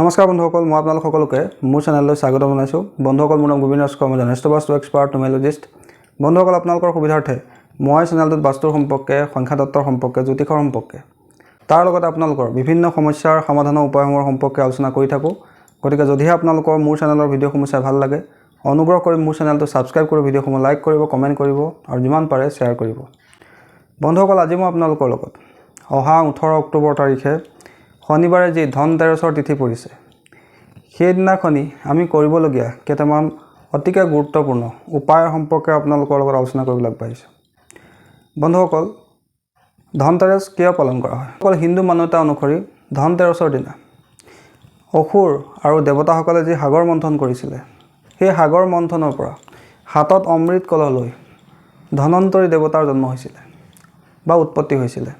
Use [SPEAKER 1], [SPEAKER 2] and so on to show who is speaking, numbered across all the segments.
[SPEAKER 1] নমস্কাৰ বন্ধুসকল মই আপোনালোক সকলোকে মোৰ চেনেললৈ স্বাগতম জনাইছোঁ। বন্ধুসকল মোৰ নাম গোবিন্দ ৰাজ কৰ্ম জনেষ্ট বাস্তু এক্সপাৰ্ট নোমেলজিষ্ট বন্ধুসকল আপোনালোকৰ সুবিধাৰ্থে মই চেনেলটোত বাস্তুৰ সম্পৰ্কে সংখ্যাতত্বৰ সম্পৰ্কে জ্যোতিষৰ সম্পৰ্কে তাৰ লগতে আপোনালোকৰ বিভিন্ন সমস্যাৰ সমাধানৰ উপায়সমূহৰ সম্পৰ্কে আলোচনা কৰি থাকোঁ। গতিকে যদিহে আপোনালোকৰ মোৰ চেনেলৰ ভিডিঅ'সমূহ চাই ভাল লাগে অনুগ্ৰহ কৰি মোৰ চেনেলটো ছাবস্ক্ৰাইব কৰি ভিডিঅ'সমূহ লাইক কৰিব কমেণ্ট কৰিব আৰু যিমান পাৰে শ্বেয়াৰ কৰিব। বন্ধুসকল আজি মই আপোনালোকৰ লগত অহা ওঠৰ অক্টোবৰ তাৰিখে শনিবাৰে যি ধন তেৰছৰ তিথি পৰিছে সেইদিনাখনি আমি কৰিবলগীয়া কেইটামান অতিকে গুৰুত্বপূৰ্ণ উপায় সম্পৰ্কে আপোনালোকৰ লগত আলোচনা কৰিবলৈ আগবাঢ়িছোঁ। বন্ধুসকল, ধনতেৰছ কিয় পালন কৰা হয়? অকল হিন্দু মান্যতা অনুসৰি ধনতেৰছৰ দিনা অসুৰ আৰু দেৱতাসকলে যি সাগৰ মন্থন কৰিছিলে, সেই সাগৰ মন্থনৰ পৰা হাতত অমৃত কলহ লৈ ধনন্তৰী দেৱতাৰ জন্ম হৈছিলে বা উৎপত্তি হৈছিলে।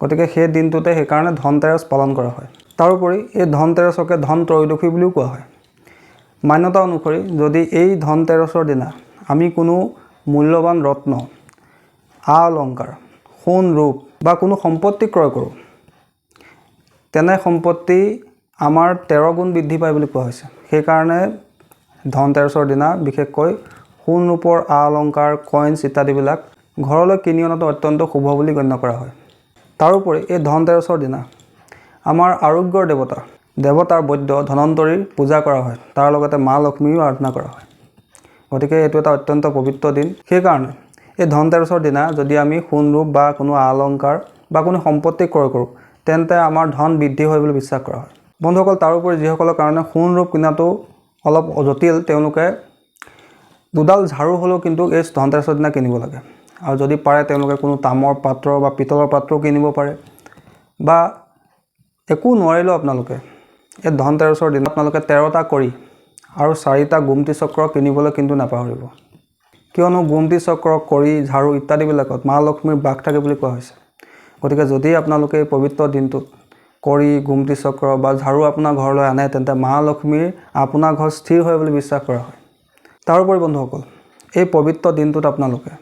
[SPEAKER 1] গতিকে সেই দিনটোতে সেইকাৰণে ধনতেৰছ পালন কৰা হয়। তাৰোপৰি এই ধনতেৰছকে ধন ত্ৰয়োদশী বুলিও কোৱা হয়। মান্যতা অনুসৰি যদি এই ধনতেৰছৰ দিনা আমি কোনো মূল্যৱান ৰত্ন আ অলংকাৰ সোণ ৰূপ বা কোনো সম্পত্তি ক্ৰয় কৰোঁ, তেনে সম্পত্তি আমাৰ তেৰ গুণ বৃদ্ধি পায় বুলি কোৱা হৈছে। সেইকাৰণে ধনতেৰছৰ দিনা বিশেষকৈ সোণ ৰূপৰ আ অলংকাৰ কইনছ ইত্যাদিবিলাক ঘৰলৈ কিনি অনাটো অত্যন্ত শুভ বুলি গণ্য কৰা হয়। তাৰোপৰি এই ধনতেৰছৰ দিনা আমাৰ আৰোগ্যৰ দেৱতা, দেৱতাৰ বৈদ্য ধনন্তৰীৰ পূজা কৰা হয়। তাৰ লগতে মা লক্ষ্মীৰো আৰাধনা কৰা হয়। গতিকে এইটো এটা অত্যন্ত পবিত্ৰ দিন। সেইকাৰণে এই ধনতেৰছৰ দিনা যদি আমি সোণ ৰূপ বা কোনো আ অলংকাৰ বা কোনো সম্পত্তি ক্ৰয় কৰোঁ, তেন্তে আমাৰ ধন বৃদ্ধি হয় বুলি বিশ্বাস কৰা হয়। বন্ধুসকল, তাৰোপৰি যিসকলৰ কাৰণে সোণ ৰূপ কিনাটো অলপ জটিল, তেওঁলোকে দুডাল ঝাৰু হ'লেও কিন্তু এই ধনতেৰছৰ দিনা কিনিব লাগে। আৰু যদি পাৰে তেওঁলোকে কোনো তামৰ পাত্ৰ বা পিতলৰ পাত্ৰও কিনিব পাৰে। বা একো নোৱাৰিলেও আপোনালোকে এই ধনতেৰছৰ দিনা আপোনালোকে তেৰটা কৰি আৰু চাৰিটা গোমতি চক্ৰ কিনিবলৈ কিন্তু নাপাহৰিব। কিয়নো গোমতি চক্ৰ কৰি ঝাৰু ইত্যাদিবিলাকত মা লক্ষ্মীৰ বাস থাকে বুলি কোৱা হৈছে। গতিকে যদি আপোনালোকে এই পবিত্ৰ দিনটোত কৰি গোমতি চক্ৰ বা ঝাৰু আপোনাৰ ঘৰলৈ আনে তেন্তে মা লক্ষ্মীৰ আপোনাৰ ঘৰ স্থিৰ হয় বুলি বিশ্বাস কৰা হয়। তাৰোপৰি বন্ধুসকল এই পবিত্ৰ দিনটোত আপোনালোকে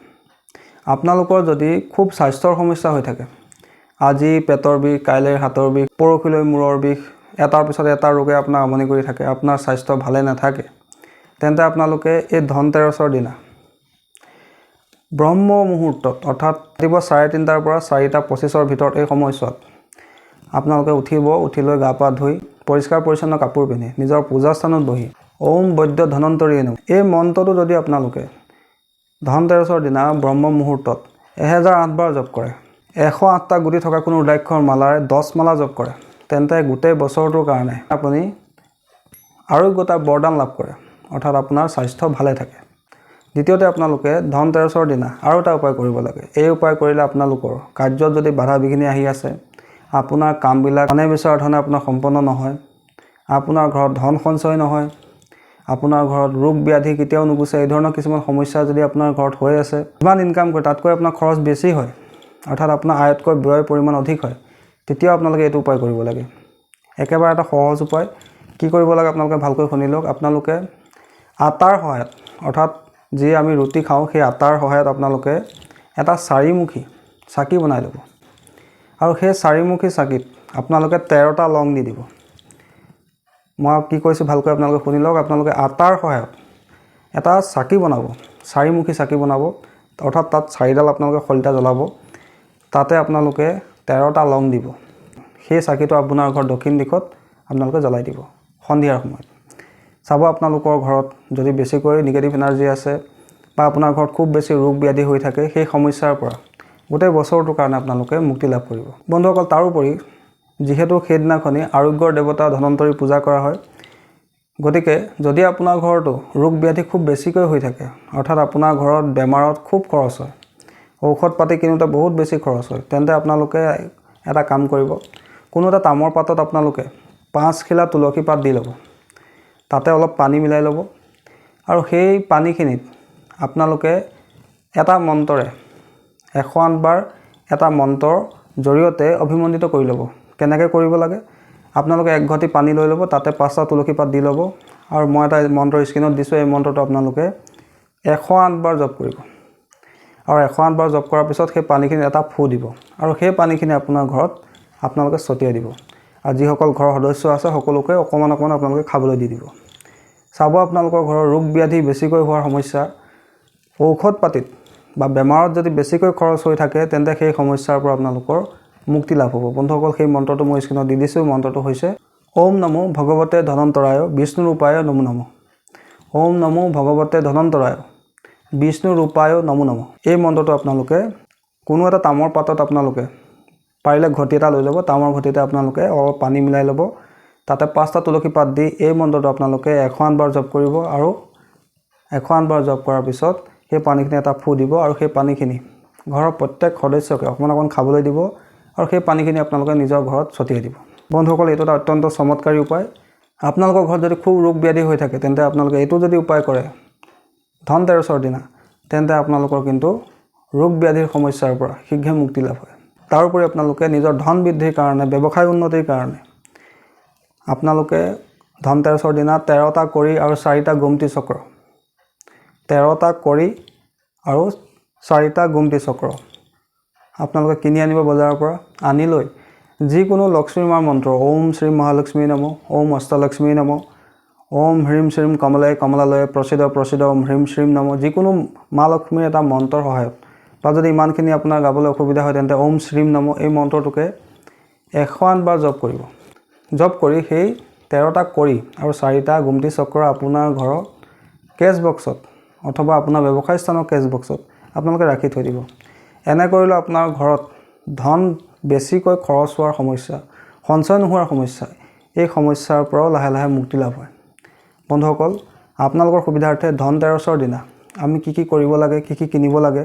[SPEAKER 1] আপোনালোকৰ যদি খুব স্বাস্থ্যৰ সমস্যা হৈ থাকে আজি পেটৰ বিষ কাইলৈ হাতৰ বিষ পৰহিলৈ মূৰৰ বিষ এটাৰ পিছত এটা ৰোগে আপোনাৰ আমনি কৰি থাকে আপোনাৰ স্বাস্থ্য ভালে নাথাকে তেন্তে আপোনালোকে এই ধনতেৰছৰ দিনা ব্ৰহ্ম মুহূৰ্তত অৰ্থাৎ ৰাতিপুৱা চাৰে তিনিটাৰ পৰা চাৰিটা পঁচিছৰ ভিতৰত এই সময়ছোৱাত আপোনালোকে উঠিব উঠি লৈ গা পা ধুই পৰিষ্কাৰ পৰিচ্ছন্ন কাপোৰ পিন্ধি নিজৰ পূজাস্থানত বহি ওম বৈদ্য ধনন্তৰী এনো এই মন্ত্ৰটো যদি আপোনালোকে ধনতেৰছৰ দিনা ব্ৰহ্ম মুহূৰ্তত এহেজাৰ আঠবাৰ জপ কৰে। এশ আঠটা গুটি থকা কোনো ৰুদ্ৰাক্ষৰ মালাৰে দহ মালা জপ কৰে। তেন্তে গোটেই বছৰটোৰ কাৰণে আপুনি আৰোগ্যতাৰ বৰদান লাভ কৰে অৰ্থাৎ আপোনাৰ স্বাস্থ্য ভালে থাকে। দ্বিতীয়তে আপোনালোকে ধনতেৰছৰ দিনা আৰু এটা উপায় কৰিব লাগে। এই উপায় কৰিলে আপোনালোকৰ কাৰ্যত যদি বাধা বিঘিনি আহি আছে আপোনাৰ কামবিলাক মনে বিচৰা ধৰণে আপোনাৰ সম্পন্ন নহয় আপোনাৰ ঘৰত ধন সঞ্চয় নহয় আপোনাৰ ঘৰত ৰোগ ব্যাধি কেতিয়াও নুগুচে এই ধৰণৰ কিছুমান সমস্যা যদি আপোনাৰ ঘৰত হৈ আছে যিমান ইনকাম কৰে তাতকৈ আপোনাৰ খৰচ বেছি হয় অৰ্থাৎ আপোনাৰ আয়তকৈ ব্যয়ৰ পৰিমাণ অধিক হয় তেতিয়াও আপোনালোকে এইটো উপায় কৰিব লাগে। একেবাৰে এটা সহজ উপায়। কি কৰিব লাগে আপোনালোকে ভালকৈ শুনি লওক। আপোনালোকে আটাৰ সহায়ত অৰ্থাৎ যি আমি ৰুটি খাওঁ সেই আটাৰ সহায়ত আপোনালোকে এটা চাৰিমুখী চাকি বনাই ল'ব। আৰু সেই চাৰিমুখী চাকিত আপোনালোকে তেৰটা লং দি দিব। মই কি কৈছোঁ ভালকৈ আপোনালোকে শুনি লওক আপোনালোকে আটাৰ সহায়ত এটা চাকি বনাব চাৰিমুখী চাকি বনাব অৰ্থাৎ তাত চাৰিডাল আপোনালোকে শলিতা জ্বলাব তাতে আপোনালোকে তেৰটা লং দিব। সেই চাকিটো আপোনাৰ ঘৰ দক্ষিণ দিশত আপোনালোকে জ্বলাই দিব সন্ধিয়াৰ সময়ত। চাব আপোনালোকৰ ঘৰত যদি বেছিকৈ নিগেটিভ এনাৰ্জি আছে বা আপোনাৰ ঘৰত খুব বেছি ৰোগ ব্যাধি হৈ থাকে সেই সমস্যাৰ পৰা গোটেই বছৰটোৰ কাৰণে আপোনালোকে মুক্তি লাভ কৰিব। বন্ধুসকল তাৰোপৰি যিহেতু সেইদিনাখনি আৰোগ্যৰ দেৱতা ধনন্তৰী পূজা কৰা হয়। গতিকে যদি আপোনাৰ ঘৰতো ৰোগ ব্যাধি খুব বেছিকৈ হৈ থাকে অৰ্থাৎ আপোনাৰ ঘৰত বেমাৰত খুব খৰচ হয় ঔষধ পাতি কিনোতে বহুত বেছি খৰচ হয় তেন্তে আপোনালোকে এটা কাম কৰিব। কোনো এটা তামৰ পাতত আপোনালোকে পাঁচখিলা তুলসী পাত দি ল'ব। তাতে অলপ পানী মিলাই ল'ব আৰু সেই পানীখিনিত আপোনালোকে এটা মন্ত্ৰৰে এশ আঠবাৰ এটা মন্ত্ৰৰ জৰিয়তে অভিমন্দিত কৰি ল'ব। কেনেকৈ কৰিব লাগে আপোনালোকে এক ঘটি পানী লৈ ল'ব তাতে পাঁচটা তুলসী পাত দি ল'ব আৰু মই এটা মন্ত্ৰ স্ক্ৰীণত দিছোঁ এই মন্ত্ৰটো আপোনালোকে এশ আঠবাৰ জপ কৰিব। আৰু এশ আঠবাৰ জপ কৰাৰ পিছত সেই পানীখিনিত এটা ফু দিব আৰু সেই পানীখিনি আপোনাৰ ঘৰত আপোনালোকে ছটিয়াই দিব। আৰু যিসকল ঘৰৰ সদস্য আছে সকলোকে অকণমান অকণমান আপোনালোকে খাবলৈ দি দিব। চাব আপোনালোকৰ ঘৰৰ ৰোগ ব্যাধি বেছিকৈ হোৱাৰ সমস্যা ঔষধ পাতিত বা বেমাৰত যদি বেছিকৈ খৰচ হৈ থাকে তেন্তে সেই সমস্যাৰ পৰা আপোনালোকৰ মুক্তি লাভ হ'ব। বন্ধুসকল সেই মন্ত্ৰটো মই স্ক্ৰীণত দি দিছোঁ। মন্ত্ৰটো হৈছে ওম নমো ভগৱতে ধনন্তৰায় বিষ্ণুৰ উপায় নমো নমঃ। ওম নমো ভগৱতে ধনন্তৰায় বিষ্ণুৰ উপায় নমো নমঃ। এই মন্ত্ৰটো আপোনালোকে কোনো এটা তামৰ পাতত আপোনালোকে পাৰিলে ঘটি এটা লৈ ল'ব। তামৰ ঘটিতে আপোনালোকে অলপ পানী মিলাই ল'ব। তাতে পাঁচটা তুলসী পাত দি এই মন্ত্ৰটো আপোনালোকে এশ আঠবাৰ জপ কৰিব আৰু এশ আঠবাৰ জপ কৰাৰ পিছত সেই পানীখিনি এটা ফু দিব আৰু সেই পানীখিনি ঘৰৰ প্ৰত্যেক সদস্যকে অকণমান অকণমান খাবলৈ দিব। আৰু সেই পানীখিনি আপোনালোকে নিজৰ ঘৰত ছটিয়াই দিব। বন্ধুসকল এইটো এটা অত্যন্ত চমৎকাৰী উপায়। আপোনালোকৰ ঘৰত যদি খুব ৰোগ ব্যাধি হৈ থাকে তেন্তে আপোনালোকে এইটো যদি উপায় কৰে ধনতেৰছৰ দিনা তেন্তে আপোনালোকৰ কিন্তু ৰোগ ব্যাধিৰ সমস্যাৰ পৰা শীঘ্ৰে মুক্তি লাভ হয়। তাৰোপৰি আপোনালোকে নিজৰ ধন বৃদ্ধিৰ কাৰণে ব্যৱসায় উন্নতিৰ কাৰণে আপোনালোকে ধনতেৰছৰ দিনা তেৰটা কৰি আৰু চাৰিটা গোমতি চক্ৰ তেৰটা কৰি আৰু চাৰিটা গোমতি চক্ৰ আপোনালোকে কিনি আনিব বজাৰৰ পৰা। আনি লৈ যিকোনো লক্ষ্মী মাৰ মন্ত্ৰ ওম শ্ৰী মহালক্ষ্মী নম ওম অষ্টলক্ষ্মী নম ওম হ্ৰীম শ্ৰীম কমলে কমলালয়ে প্ৰসিদ্ধ প্ৰসিদ্ধ ওম হ্ৰীম শ্ৰীম নম যিকোনো মা লক্ষ্মীৰ এটা মন্ত্ৰৰ সহায়ত। বা যদি ইমানখিনি আপোনাৰ গাবলৈ অসুবিধা হয় তেন্তে ওম শ্ৰীম নম এই মন্ত্ৰটোকে এশ আঠবাৰ জপ কৰিব। জপ কৰি সেই তেৰটা কৰি আৰু চাৰিটা গুমটি চক্ৰ আপোনাৰ ঘৰৰ কেছ বক্সত অথবা আপোনাৰ ব্যৱসায় স্থানৰ কেছ বক্সত আপোনালোকে ৰাখি থৈ দিব। এনে কৰিলে আপোনাৰ ঘৰত ধন বেছিকৈ খৰচ হোৱাৰ সমস্যা সঞ্চয় নোহোৱাৰ সমস্যা এই সমস্যাৰ পৰাও লাহে লাহে মুক্তি লাভ হয়। বন্ধুসকল আপোনালোকৰ সুবিধাৰ্থে ধনতেৰছৰ দিনা আমি কি কি কৰিব লাগে কি কি কিনিব লাগে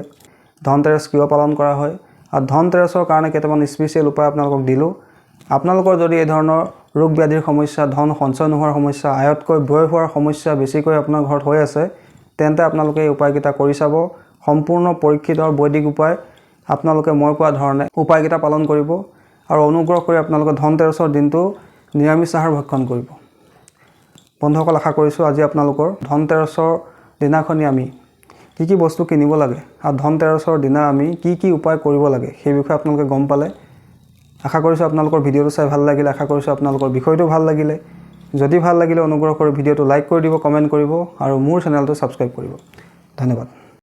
[SPEAKER 1] ধনতেৰছ কিয় পালন কৰা হয় আৰু ধনতেৰছৰ কাৰণে কেইটামান স্পেচিয়েল উপায় আপোনালোকক দিলোঁ। আপোনালোকৰ যদি এই ধৰণৰ ৰোগ ব্যাধিৰ সমস্যা ধন সঞ্চয় নোহোৱাৰ সমস্যা আয়তকৈ ব্যয় হোৱাৰ সমস্যা বেছিকৈ আপোনাৰ ঘৰত হৈ আছে তেন্তে আপোনালোকে এই উপায়কেইটা কৰি চাব। সম্পূৰ্ণ পৰীক্ষিত আৰু বৈদিক উপায় আপোনালোকে মই কোৱা ধৰণে উপায়কেইটা পালন কৰিব আৰু অনুগ্ৰহ কৰি আপোনালোকে ধনতেৰছৰ দিনটো নিৰামিষ আহাৰ ভক্ষণ কৰিব। বন্ধুসকল আশা কৰিছোঁ আজি আপোনালোকৰ ধনতেৰছৰ দিনাখনি আমি কি কি বস্তু কিনিব লাগে আৰু ধনতেৰছৰ দিনা আমি কি কি উপায় কৰিব লাগে সেই বিষয়ে আপোনালোকে গম পালে। আশা কৰিছোঁ আপোনালোকৰ ভিডিঅ'টো চাই ভাল লাগিলে। আশা কৰিছোঁ আপোনালোকৰ বিষয়টো ভাল লাগিলে। যদি ভাল লাগিলে অনুগ্ৰহ কৰি ভিডিঅ'টো লাইক কৰি দিব কমেণ্ট কৰিব আৰু মোৰ চেনেলটো ছাবস্ক্ৰাইব কৰিব। ধন্যবাদ।